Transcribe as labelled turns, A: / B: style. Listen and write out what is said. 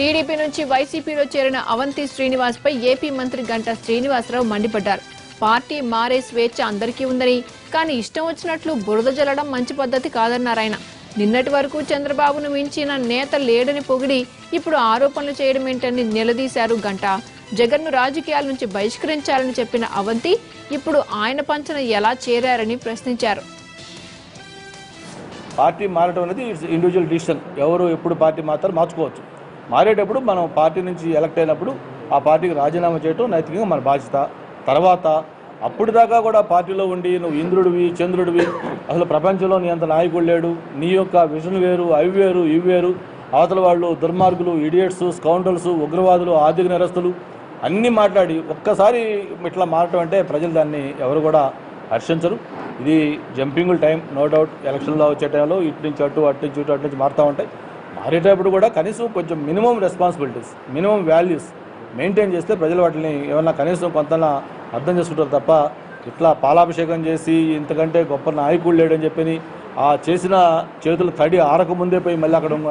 A: TDP నుంచి వైసీపీలో చేరిన అవంతి శ్రీనివాస్పై ఏపీ మంత్రి గంటా శ్రీనివాసరావు మండిపడ్డారు. పార్టీ మారే స్వేచ్ఛ అందరికీ ఉందని కానీ ఇష్టం వచ్చినట్లు బురద జల్లడం మంచి పద్ధతి కాదన్నారు ఆయన నిన్నటి వరకు చంద్రబాబును మించిన నేత లేడని పొగిడి ఇప్పుడు ఆరోపణలు చేయడం ఏంటని నిలదీశారు గంటా. జగన్ను రాజకీయాల నుంచి బహిష్కరించాలని చెప్పిన అవంతి ఇప్పుడు ఆయన పంచన ఎలా చేరారని ప్రశ్నించారు.
B: పార్టీ మారడం అనేది ఇండివిజువల్ డిసిషన్ ఎవరు ఎప్పుడు పార్టీ మాత్రం మార్చుకోవచ్చు. మారేటప్పుడు మనం పార్టీ నుంచి ఎలక్ట్ అయినప్పుడు ఆ పార్టీకి రాజీనామా చేయటం నైతికంగా మన బాధ్యత. తర్వాత అప్పుడు దాకా కూడా పార్టీలో ఉండి నువ్వు ఇంద్రుడివి చంద్రుడివి అసలు ప్రపంచంలో నీ అంత నాయకుడు లేడు. నీ యొక్క విజన్ వేరు అవి వేరు ఇవి వేరు. అవతల వాళ్ళు దుర్మార్గులు ఇడియట్స్ స్కౌండల్స్ ఉగ్రవాదులు ఆర్థిక నేరస్తులు అన్నీ మాట్లాడి ఒక్కసారి ఇట్లా మారటం అంటే ప్రజలు దాన్ని ఎవరు కూడా హర్షించరు. ఇది జంపింగుల టైం నో డౌట్ ఎలక్షన్లో వచ్చే టైంలో ఇటు నుంచి అటు అటు నుంచి ఇటు అటు నుంచి మారుతూ ఉంటాయి. మారేటప్పుడు కూడా కనీసం కొంచెం minimum responsibilities minimum values maintain చేస్తే ప్రజలు వాటిని ఏమన్నా కనీసం కొంత అర్థం చేసుకుంటారు తప్ప ఇట్లా పాలాభిషేకం చేసి ఇంతకంటే గొప్ప నాయకుడు లేడని చెప్పని ఆ చేసిన చేతులు తడి ఆరకముందే పోయి మళ్ళీ అక్కడ ఇంకో